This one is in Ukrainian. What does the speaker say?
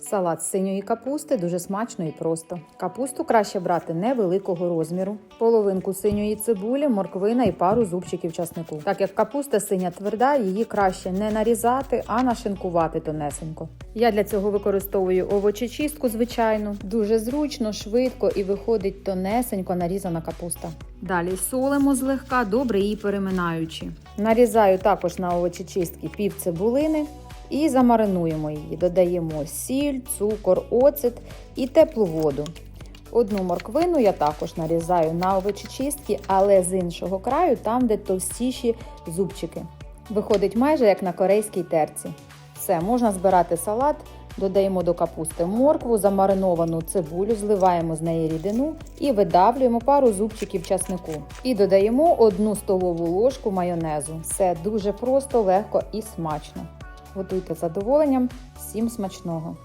Салат з синьої капусти дуже смачно і просто. Капусту краще брати невеликого розміру, половинку синьої цибулі, морквина і пару зубчиків часнику. Так як капуста синя тверда, її краще не нарізати, а нашинкувати тонесенько. Я для цього використовую овочечистку, звичайну, дуже зручно, швидко і виходить тонесенько нарізана капуста. Далі солимо злегка, добре її переминаючи. Нарізаю також на овочечистки пів цибулини і замаринуємо її. Додаємо сіль, цукор, оцет і теплу воду. Одну морквину я також нарізаю на овочечистки, але з іншого краю, там, де товстіші зубчики. Виходить майже як на корейській терці. Все, можна збирати салат, додаємо до капусти моркву, замариновану цибулю, зливаємо з неї рідину і видавлюємо пару зубчиків часнику. І додаємо одну столову ложку майонезу. Все дуже просто, легко і смачно. Готуйте задоволенням. Всім смачного!